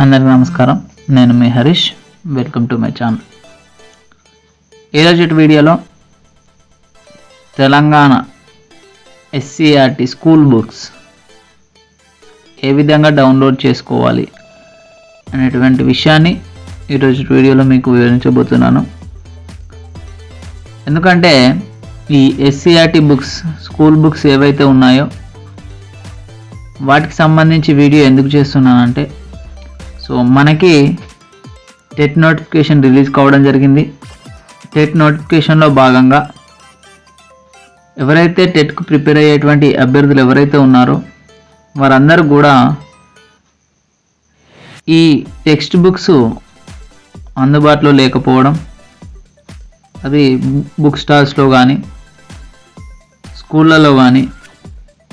అందరికీ నమస్కారం. నేను మీ Harish. Welcome to my channel ఈరోజు వీడియోలో తెలంగాణ ఎస్సీఆర్టీ స్కూల్ బుక్స్ ఏ విధంగా డౌన్లోడ్ చేసుకోవాలి అనేటువంటి విషయాన్ని ఈరోజు వీడియోలో మీకు వివరించబోతున్నాను. ఎందుకంటే ఈ ఎస్సీఆర్టీ బుక్స్ స్కూల్ బుక్స్ ఏవైతే ఉన్నాయో వాటికి సంబంధించి వీడియో ఎందుకు చేస్తున్నానంటే సో మనకి టెట్ నోటిఫికేషన్ రిలీజ్ కావడం జరిగింది. టెట్ నోటిఫికేషన్లో భాగంగా ఎవరైతే టెట్కు ప్రిపేర్ అయ్యేటువంటి అభ్యర్థులు ఎవరైతే ఉన్నారో వారందరూ కూడా ఈ టెక్స్ట్ బుక్స్ అందుబాటులో లేకపోవడం అది బుక్ స్టాల్స్లో కానీ స్కూళ్ళలో కానీ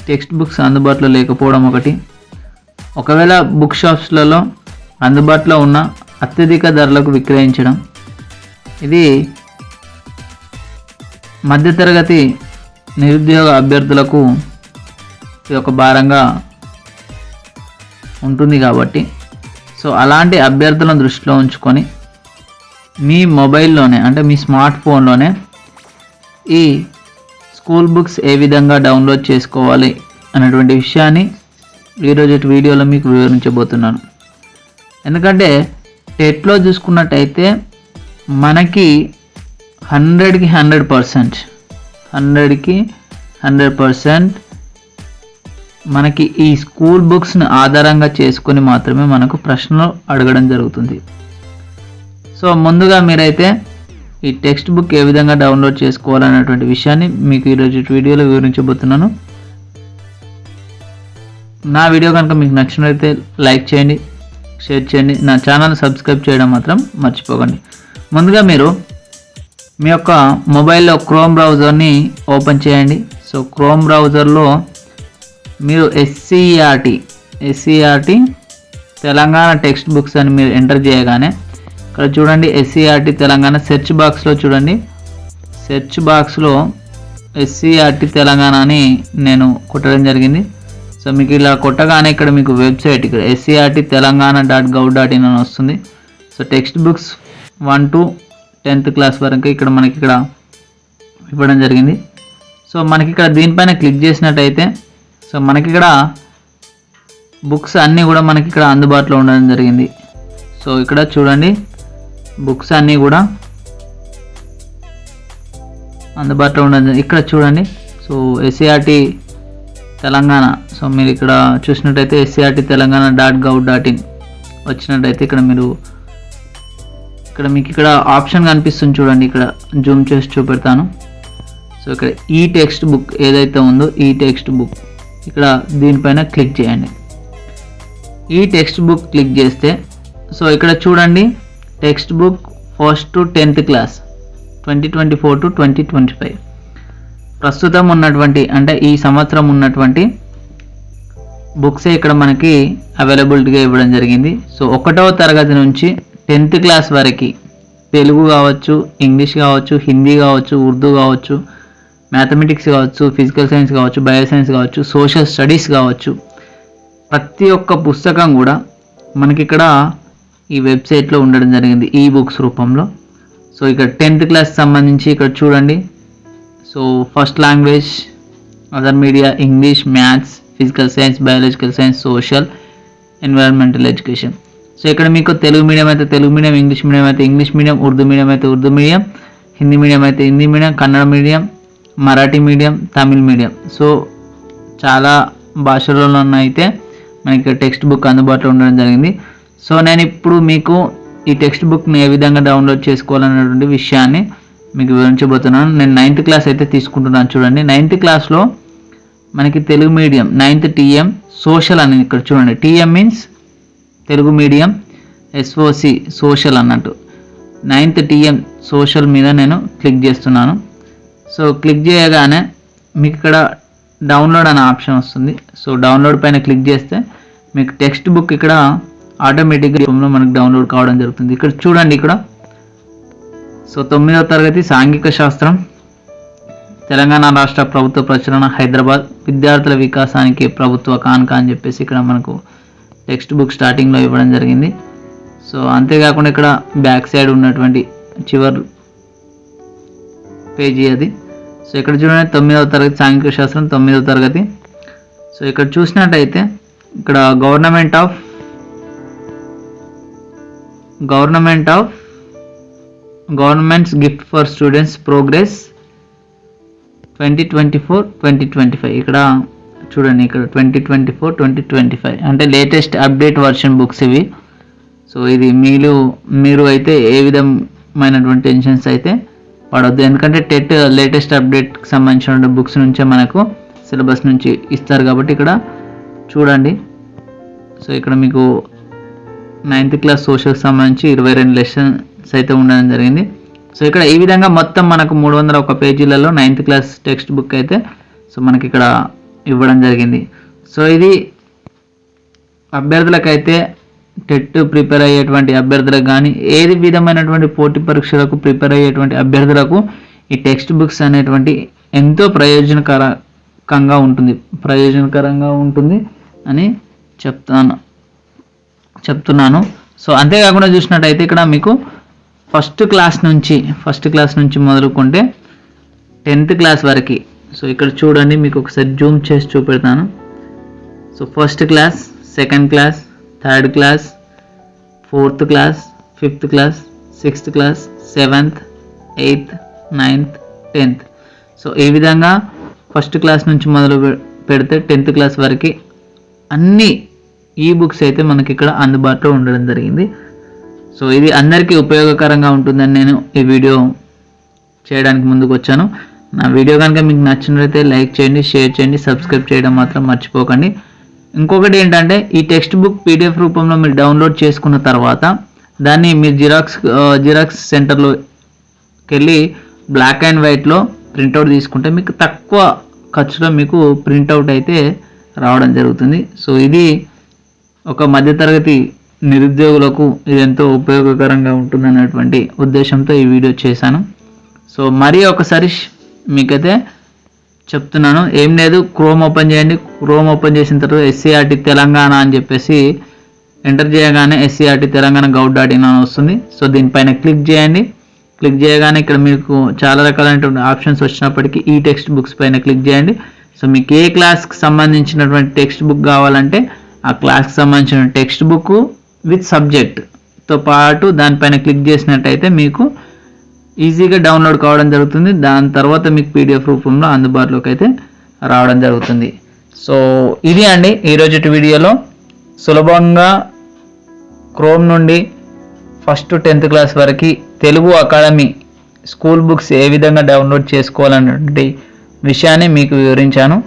టెక్స్ట్ బుక్స్ అందుబాటులో లేకపోవడం ఒకటి. ఒకవేళ బుక్ షాప్స్లలో అందుబాటులో ఉన్న అత్యధిక ధరలకు విక్రయించడం. ఇది మధ్యతరగతి నిరుద్యోగ అభ్యర్థులకు ఇది ఒక భారంగా ఉంటుంది కాబట్టి. సో అలాంటి అభ్యర్థులను దృష్టిలో ఉంచుకొని మీ మొబైల్లోనే అంటే మీ స్మార్ట్ ఫోన్లోనే ఈ స్కూల్ బుక్స్ ఏ విధంగా డౌన్లోడ్ చేసుకోవాలి అనేటువంటి విషయాన్ని ఈరోజు వీడియోలో మీకు వివరించబోతున్నాను. ఎందుకంటే టెట్లో చూసుకున్నట్టయితే మనకి హండ్రెడ్కి హండ్రెడ్ పర్సెంట్ హండ్రెడ్కి హండ్రెడ్ పర్సెంట్ మనకి ఈ స్కూల్ బుక్స్ని ఆధారంగా చేసుకొని మాత్రమే మనకు ప్రశ్నలు అడగడం జరుగుతుంది. సో ముందుగా మీరైతే ఈ టెక్స్ట్ బుక్ ఏ విధంగా డౌన్లోడ్ చేసుకోవాలనేటువంటి విషయాన్ని మీకు ఈరోజు వీడియోలో వివరించబోతున్నాను. నా వీడియో కనుక మీకు నచ్చినట్లయితే లైక్ చేయండి షేర్ చేయండి. నా ఛానల్ సబ్స్క్రైబ్ చేయడం మాత్రం మర్చిపోకండి. ముందుగా మీరు మీ యొక్క మొబైల్లో క్రోమ్ బ్రౌజర్ని ఓపెన్ చేయండి. సో క్రోమ్ బ్రౌజర్లో మీరు SCRT SCRT Telangana text books అని మీరు ఎంటర్ చేయగానే ఇక్కడ చూడండి ఎస్సీఆర్టీ తెలంగాణ సెర్చ్ బాక్స్లో చూడండి. సెర్చ్ బాక్స్లో ఎస్సీఆర్టీ తెలంగాణ అని నేను కొట్టడం జరిగింది. సో మీకు ఇలా కొట్టగానే ఇక్కడ మీకు వెబ్సైట్ ఇక్కడ SCRT Telangana dot gov dot in అని వస్తుంది. So text books one to tenth class వరకు ఇక్కడ మనకి ఇక్కడ ఇవ్వడం జరిగింది. సో మనకి ఇక్కడ దీనిపైన క్లిక్ చేసినట్టయితే సో మనకి ఇక్కడ బుక్స్ అన్నీ కూడా మనకి ఇక్కడ అందుబాటులో ఉండడం జరిగింది. సో ఇక్కడ చూడండి బుక్స్ అన్నీ కూడా అందుబాటులో ఉండడం ఇక్కడ చూడండి. సో ఎస్సీఆర్టీ తెలంగాణ సో మీరు ఇక్కడ చూసినట్టయితే SCRT Telangana dot gov dot in వచ్చినట్టయితే ఇక్కడ మీరు ఇక్కడ మీకు ఇక్కడ ఆప్షన్ కనిపిస్తుంది చూడండి ఇక్కడ జూమ్ చేసి చూపెడతాను. సో ఇక్కడ ఈ టెక్స్ట్ బుక్ ఏదైతే ఉందో ఈ టెక్స్ట్ బుక్ ఇక్కడ దీనిపైన క్లిక్ చేయండి. ఈ టెక్స్ట్ బుక్ క్లిక్ చేస్తే సో ఇక్కడ చూడండి text book first to tenth class twenty twenty four to twenty twenty five. ప్రస్తుతం ఉన్నటువంటి అంటే ఈ సంవత్సరం ఉన్నటువంటి బుక్సే ఇక్కడ మనకి అవైలబిలిటీగా ఇవ్వడం జరిగింది. సో ఒకటవ తరగతి నుంచి టెన్త్ క్లాస్ వరకు తెలుగు కావచ్చు ఇంగ్లీష్ కావచ్చు హిందీ కావచ్చు ఉర్దూ కావచ్చు మ్యాథమెటిక్స్ కావచ్చు ఫిజికల్ సైన్స్ కావచ్చు బయో సైన్స్ కావచ్చు సోషల్ స్టడీస్ కావచ్చు. ప్రతి ఒక్క పుస్తకం కూడా మనకి ఇక్కడ ఈ వెబ్సైట్లో ఉండడం జరిగింది ఈ బుక్స్ రూపంలో. సో ఇక్కడ టెన్త్ క్లాస్ సంబంధించి ఇక్కడ చూడండి. So first language other media English maths physical science biological science social environmental education. So ఇక్కడ మీకు తెలుగు మీడియం అయితే తెలుగు మీడియం ఇంగ్లీష్ మీడియం అయితే ఇంగ్లీష్ మీడియం ఉర్దూ మీడియం అయితే ఉర్దూ మీడియం హిందీ మీడియం అయితే Hindi medium Kannada medium Marathi medium Tamil medium. So చాలా భాషలలోనైతే అయితే మనకి టెక్స్ట్ బుక్ అందుబాటులో ఉండడం జరిగింది. సో నేను ఇప్పుడు మీకు ఈ టెక్స్ట్ బుక్ని ఏ విధంగా డౌన్లోడ్ చేసుకోవాలనేటువంటి విషయాన్ని మీకు వివరించబోతున్నాను. నేను నైన్త్ క్లాస్ అయితే తీసుకుంటున్నాను చూడండి. నైన్త్ క్లాస్లో మనకి Telugu medium ninth TM social అని ఇక్కడ చూడండి. TM means Telugu medium SOC social అన్నట్టు. నైన్త్ టీఎం సోషల్ మీద నేను క్లిక్ చేస్తున్నాను. సో క్లిక్ చేయగానే మీకు ఇక్కడ డౌన్లోడ్ అనే ఆప్షన్ వస్తుంది. సో డౌన్లోడ్ పైన క్లిక్ చేస్తే మీకు టెక్స్ట్ బుక్ ఇక్కడ ఆటోమేటిక్గా మనకు డౌన్లోడ్ కావడం జరుగుతుంది. ఇక్కడ చూడండి ఇక్కడ. సో తొమ్మిదవ తరగతి సాంఘిక శాస్త్రం. తెలంగాణ రాష్ట్ర ప్రభుత్వ ప్రచురణ హైదరాబాద్ విద్యార్థుల వికాసానికి ప్రభుత్వ కాన్క అని చెప్పేసి ఇక్కడ మనకు టెక్స్ట్ బుక్ స్టార్టింగ్లో ఇవ్వడం జరిగింది. సో అంతేకాకుండా ఇక్కడ బ్యాక్ సైడ్ ఉన్నటువంటి చివరి పేజీ అది. సో ఇక్కడ చూడండి తొమ్మిదవ తరగతి సాంఘిక శాస్త్రం తొమ్మిదవ తరగతి. సో ఇక్కడ చూసినట్టయితే ఇక్కడ government of government of governments gift for students progress twenty twenty four twenty twenty five. ఇక్కడ చూడండి ఇక్కడ twenty twenty four twenty twenty five. అంటే లేటెస్ట్ అప్డేట్ వర్షన్ బుక్స్ ఇవి. సో ఇది మీరు మీరు అయితే ఏ విధమైనటువంటి టెన్షన్స్ అయితే పడవద్దు ఎందుకంటే టెట్ లేటెస్ట్ అప్డేట్కి సంబంధించిన బుక్స్ నుంచే మనకు సిలబస్ నుంచి ఇస్తారు కాబట్టి ఇక్కడ చూడండి. సో ఇక్కడ మీకు నైన్త్ క్లాస్ సోషల్కి సంబంధించి ఇరవై రెండు లెసన్స్ అయితే ఉండడం జరిగింది. సో ఇక్కడ ఈ విధంగా మొత్తం మనకు మూడు వందల ఒక పేజీలలో నైన్త్ క్లాస్ టెక్స్ట్ బుక్ అయితే సో మనకి ఇక్కడ ఇవ్వడం జరిగింది. సో ఇది అభ్యర్థులకైతే టెట్ ప్రిపేర్ అయ్యేటువంటి అభ్యర్థులకు కానీ ఏది విధమైనటువంటి పోటీ పరీక్షలకు ప్రిపేర్ అయ్యేటువంటి అభ్యర్థులకు ఈ టెక్స్ట్ బుక్స్ అనేటువంటి ఎంతో ప్రయోజనకరంగా ఉంటుంది. ప్రయోజనకరంగా ఉంటుంది అని చెప్తాను చెప్తున్నాను. సో అంతేకాకుండా చూసినట్టయితే ఇక్కడ మీకు ఫస్ట్ క్లాస్ నుంచి ఫస్ట్ క్లాస్ నుంచి మొదలుకుంటే టెన్త్ క్లాస్ వరకు. సో ఇక్కడ చూడండి మీకు ఒకసారి జూమ్ చేసి చూపెడతాను. So first class second class third class fourth class fifth class sixth class seventh eighth ninth tenth. So ఈ విధంగా ఫస్ట్ క్లాస్ నుంచి మొదలు పె- పెడితే టెన్త్ క్లాస్ వరకు అన్ని ఈ బుక్స్ అయితే మనకి ఇక్కడ అందుబాటులో ఉండడం జరిగింది. సో ఇది అందరికీ ఉపయోగకరంగా ఉంటుందని నేను ఈ వీడియో చేయడానికి ముందుకు వచ్చాను. నా వీడియో కనుక మీకు నచ్చినట్లయితే లైక్ చేయండి షేర్ చేయండి సబ్స్క్రైబ్ చేయడం మాత్రం మర్చిపోకండి. ఇంకొకటి ఏంటంటే ఈ టెక్స్ట్ బుక్ పీడిఎఫ్ రూపంలో మీరు డౌన్లోడ్ చేసుకున్న తర్వాత దాన్ని మీరు జిరాక్స్ జిరాక్స్ సెంటర్లోకి వెళ్ళి బ్లాక్ అండ్ వైట్లో ప్రింట్అవుట్ తీసుకుంటే మీకు తక్కువ ఖర్చులో మీకు ప్రింట్అవుట్ అయితే రావడం జరుగుతుంది. సో ఇది ఒక మధ్యతరగతి నిరుద్యోగులకు ఇది ఎంతో ఉపయోగకరంగా ఉంటుందన్నటువంటి ఉద్దేశంతో ఈ వీడియో చేశాను. సో మరీ ఒకసారి మీకైతే చెప్తున్నాను. ఏం లేదు క్రోమ్ ఓపెన్ చేయండి. క్రోమ్ ఓపెన్ చేసిన తర్వాత ఎస్సీఆర్టీ తెలంగాణ అని చెప్పేసి ఎంటర్ చేయగానే SCRT Telangana gov dot in అని వస్తుంది. సో దీనిపైన క్లిక్ చేయండి. క్లిక్ చేయగానే ఇక్కడ మీకు చాలా రకాలైనటువంటి ఆప్షన్స్ వచ్చినప్పటికీ ఈ టెక్స్ట్ బుక్స్ పైన క్లిక్ చేయండి. సో మీకు ఏ క్లాస్కి సంబంధించినటువంటి టెక్స్ట్ బుక్ కావాలంటే ఆ క్లాస్కి సంబంధించిన టెక్స్ట్ బుక్ విత్ సబ్జెక్ట్తో పాటు దానిపైన క్లిక్ చేసినట్టయితే మీకు ఈజీగా డౌన్లోడ్ కావడం జరుగుతుంది. దాని తర్వాత మీకు పీడిఎఫ్ రూపంలో అందుబాటులోకి అయితే రావడం జరుగుతుంది. సో ఇది అండి ఈరోజు వీడియోలో. సులభంగా క్రోమ్ నుండి ఫస్ట్ టెన్త్ క్లాస్ వరకు తెలుగు అకాడమీ స్కూల్ బుక్స్ ఏ విధంగా డౌన్లోడ్ చేసుకోవాలన్నటువంటి విషయాన్ని మీకు వివరించాను.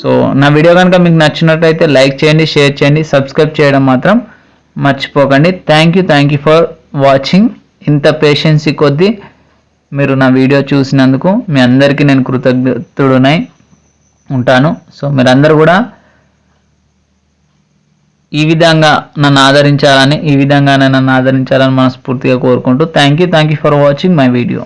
సో నా వీడియో కనుక మీకు నచ్చినట్లయితే లైక్ చేయండి షేర్ చేయండి సబ్స్క్రైబ్ చేయడం మాత్రం మర్చిపోకండి. Thank you thank you for watching ఇంత పేషెన్సీ కొద్దీ మీరు నా వీడియో చూసినందుకు మీ అందరికీ నేను కృతజ్ఞతుడునై ఉంటాను. సో మీరందరూ కూడా ఈ విధంగా నన్ను ఆదరించాలని ఈ విధంగా నన్ను ఆదరించాలని మనస్ఫూర్తిగా కోరుకుంటూ thank you thank you for watching my video